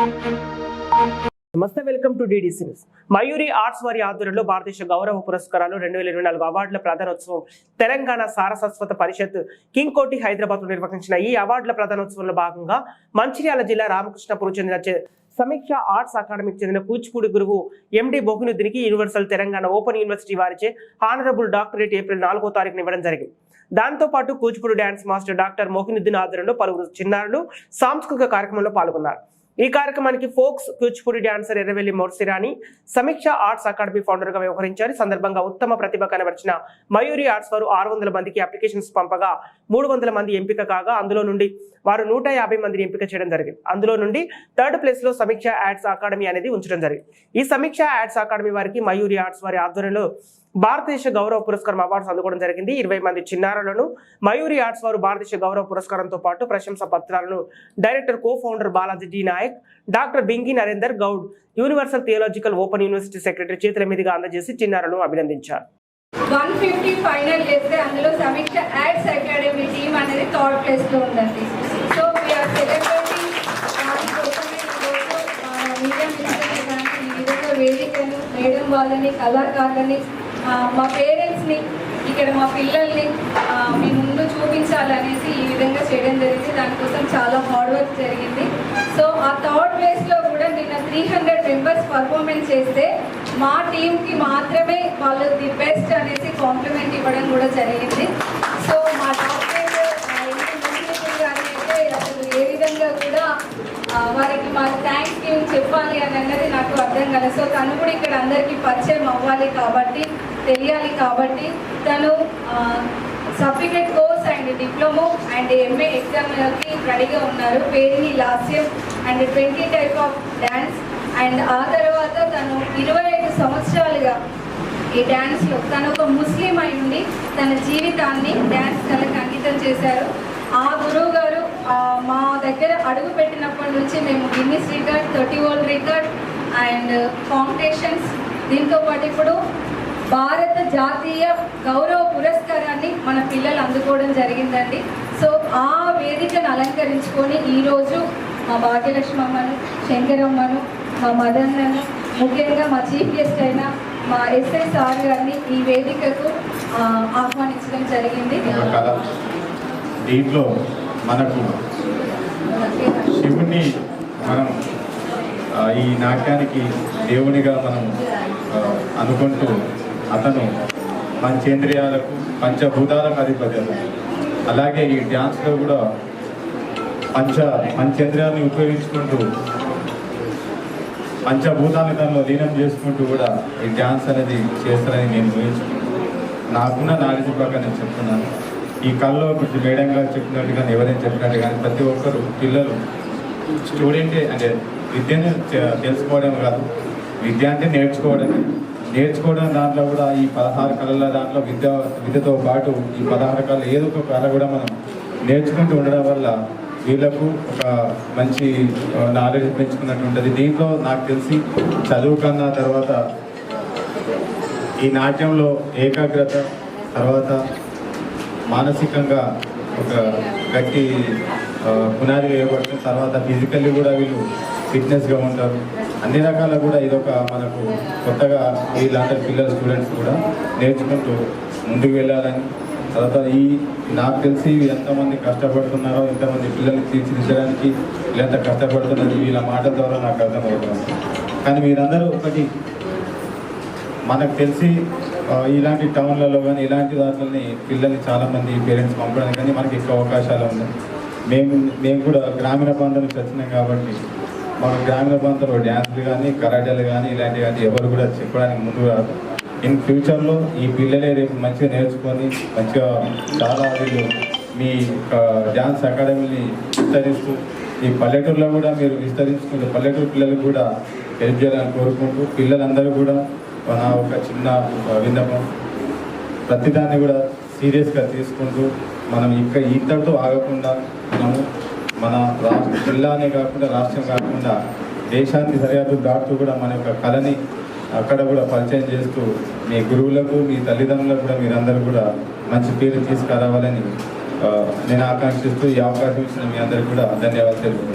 నమస్తే welcome to DDC news. Mayuri arts వారి ఆధ్వర్యంలో భారతదేశ గౌరవ పురస్కారాలు రెండు వేల ఇరవై నాలుగు అవార్డుల ప్రధానోత్సవం తెలంగాణ సారస్వత పరిషత్ కింగ్ కోటి హైదరాబాద్లో నిర్వహించిన ఈ అవార్డుల ప్రధానోత్సవంలో భాగంగా మంచిర్యాల జిల్లా రామకృష్ణపురం చెందిన సమీక్ష ఆర్ట్స్ అకాడమీకి చెందిన కూచిపూడి గురువు ఎండి బొహునుద్దీనికి యూనివర్సల్ తెలంగాణ ఓపెన్ యూనివర్సిటీ వారిచే హానరబుల్ డాక్టరేట్ ఏప్రిల్ నాలుగో తారీఖున ఇవ్వడం జరిగింది. దాంతో పాటు Kuchipudi dance master doctor Mohinuddin ఆధ్వర్యంలో పలువురు చిన్నారులు సాంస్కృతిక కార్యక్రమంలో పాల్గొన్నారు. ఈ కార్యక్రమానికి ఫోక్స్ కూచిపూడి డాన్సర్ ఎర్రవెల్లి మోర్సిరాని సమీక్ష ఆర్ట్స్ అకాడమీ ఫౌండర్గా వ్యవహరించారు సందర్భంగా ఉత్తమ ప్రతిభ కనబరిచిన మయూరి ఆర్ట్స్ వారు ఆరు వందల మందికి అప్లికేషన్స్ పంపగా మూడు వందల మంది ఎంపిక కాగా అందులో నుండి వారు నూట యాభై మందిని ఎంపిక చేయడం జరిగింది. అందులో నుండి థర్డ్ ప్లేస్లో సమీక్ష యాడ్స్ అకాడమీ అనేది ఉంచడం జరిగింది. ఈ సమీక్ష యాడ్స్ అకాడమీ వారికి మయూరి ఆర్ట్స్ వారి ఆధ్వర్యంలో భారతదేశ గౌరవ పురస్కారం అవార్డ్స్ అందుకోవడం జరిగింది. ఇరవై మంది చిన్నారులను మయూరి ఆర్ట్స్ వారు భారతదేశ గౌరవ పురస్కారంతో పాటు ప్రశంసా పత్రాలను director co founder Balaji D Nayak doctor Bingi Narender Goud universal theological open university secretary చేతుల మీదుగా అందజేసి చిన్నారులను అభినందించారు. వన్ ఫిఫ్టీ ఫైనల్ చేస్తే అందులో సమీక్ష యాడ్స్ అకాడమీ టీమ్ అనేది థర్డ్ ప్లేస్లో ఉందండి. సో వీఆర్ సెలబ్రేటింగ్ మీడియం ఈ విధంగా వేదికను మేడం వాళ్ళని కళాకారులని మా పేరెంట్స్ని ఇక్కడ మా పిల్లల్ని మీ ముందు చూపించాలనేసి ఈ విధంగా చేయడం జరిగింది. దానికోసం చాలా హార్డ్ వర్క్ జరిగింది. సో ఆ థర్డ్ ప్లేస్లో కూడా నిన్న త్రీ హండ్రెడ్ మెంబర్స్ పర్ఫార్మెన్స్ చేస్తే మా టీంకి మాత్రమే వాళ్ళు ది బెస్ట్ అనేసి కాంప్లిమెంట్ ఇవ్వడం కూడా జరిగింది. సో మా డాక్టర్ అయితే అసలు ఏ విధంగా కూడా వారికి మా థ్యాంక్స్ గివ్ చెప్పాలి అని అన్నది నాకు అర్థం కాలేదు. సో తను కూడా ఇక్కడ అందరికీ పరిచయం అవ్వాలి కాబట్టి తెలియాలి కాబట్టి తను certificate course and diploma and MA ఎగ్జామ్కి రెడీగా ఉన్నారు. పేరుని Lasyam and twenty type of dance and ఆ తర్వాత తను ఇరవై ఐదు సంవత్సరాలుగా ఈ డ్యాన్స్లో తను ఒక ముస్లిం అయి ఉండి తన జీవితాన్ని డ్యాన్స్ కళకి అంకితం చేశారు. ఆ గురువు గారు మా దగ్గర అడుగు పెట్టినప్పటి నుంచి మేము Guinness record thirty world record and competitions దీంతోపాటు ఇప్పుడు భారత జాతీయ గౌరవ పురస్కారాన్ని మన పిల్లలు అందుకోవడం జరిగిందండి. సో ఆ వేదికను అలంకరించుకొని ఈరోజు మా భాగ్యలక్ష్మి అమ్మను శంకరమ్మను మా మదన్నను ముఖ్యంగా మా చీఫ్ గెస్ట్ అయిన మా ఎస్ఐ సార్ గారిని ఈ వేదికకు ఆహ్వానించడం జరిగింది. దీంట్లో మనకు శివుని మనం ఈ నాట్యానికి దేవునిగా మనం అనుకుంటూ అతను పంచేంద్రియాలకు పంచభూతాలకు అధిపతి అతను. అలాగే ఈ డ్యాన్స్లో కూడా పంచ పంచేంద్రియాలను ఉపయోగించుకుంటూ పంచభూతాన్ని తనలో లీనం చేసుకుంటూ కూడా ఈ డ్యాన్స్ అనేది చేస్తారని నేను ఊహించుకున్నాను నాకున్న నాలెడ్జ్ ప్రకారం నేను చెప్తున్నాను. ఈ కళ్ళలో కొంచెం మేడం గారు చెప్పినట్టు కానీ ఎవరైనా చెప్పినట్టు కానీ ప్రతి ఒక్కరు పిల్లలు స్టూడెంటే అంటే విద్యను తె- తెలుసుకోవడం కాదు. విద్య అంటే నేర్చుకోవడమే. నేర్చుకోవడం దాంట్లో కూడా ఈ పదహారు కళల దాంట్లో విద్య విద్యతో పాటు ఈ పదహారు కళలు ఏదో ఒక కళ కూడా మనం నేర్చుకుంటూ ఉండడం వల్ల వీళ్ళకు ఒక మంచి నాలెడ్జ్ పెంచుకున్నట్టు ఉంటుంది దీంట్లో నాకు తెలిసి చదువు కన్నా తర్వాత ఈ నాట్యంలో ఏకాగ్రత తర్వాత మానసికంగా ఒక గట్టి పునాది వేయబడుతుంది తర్వాత ఫిజికల్లీ కూడా వీళ్ళు ఫిట్నెస్గా ఉంటారు. అన్ని రకాల కూడా ఇదొక మనకు కొత్తగా వీళ్ళందరి పిల్లల స్టూడెంట్స్ కూడా నేర్చుకుంటూ ముందుకు వెళ్ళాలని. తర్వాత ఈ నాకు తెలిసి ఎంతమంది కష్టపడుతున్నారో ఎంతమంది పిల్లల్ని తీర్చిదిద్దడానికి వీళ్ళంత కష్టపడుతున్నది వీళ్ళ మాటల ద్వారా నాకు అర్థమవుతుంది. కానీ మీరందరూ ఒకటి మనకు తెలిసి ఇలాంటి టౌన్లలో కానీ ఇలాంటి దాంట్లోని పిల్లల్ని చాలామంది పేరెంట్స్ పంపడానికి కానీ మనకి ఎక్కువ అవకాశాలు ఉన్నాయి. మేము మేము కూడా గ్రామీణ ప్రాంతం నుంచి వచ్చినాం కాబట్టి మన గ్రామీణ ప్రాంతంలో డ్యాన్స్లు కానీ కరాటేలు కానీ ఇలాంటివి కానీ ఎవరు కూడా చెప్పడానికి ముందు రాదు. ఇన్ ఫ్యూచర్లో ఈ పిల్లలే రేపు మంచిగా నేర్చుకొని మంచిగా చాలా వీళ్ళు మీ డ్యాన్స్ అకాడమీని విస్తరిస్తూ ఈ పల్లెటూరులో కూడా మీరు విస్తరించుకుంటూ పల్లెటూరు పిల్లలకు కూడా హెల్ప్ చేయాలని కోరుకుంటూ పిల్లలందరూ కూడా మన ఒక చిన్న విన్నపం. ప్రతిదాన్ని కూడా సీరియస్గా తీసుకుంటూ మనం ఇంకా ఇంతటితో ఆగకుండా మనము మన రాష్ట్ర జిల్లానే కాకుండా రాష్ట్రం కాకుండా దేశాన్ని సరిహద్దు దాటుతూ కూడా మన యొక్క కళని అక్కడ కూడా పరిచయం చేస్తూ మీ గురువులకు మీ తల్లిదండ్రులకు కూడా మీరందరూ కూడా మంచి పేరు తీసుకురావాలని నేను ఆకాంక్షిస్తూ ఈ అవకాశం ఇచ్చిన మీ అందరికీ కూడా ధన్యవాదాలు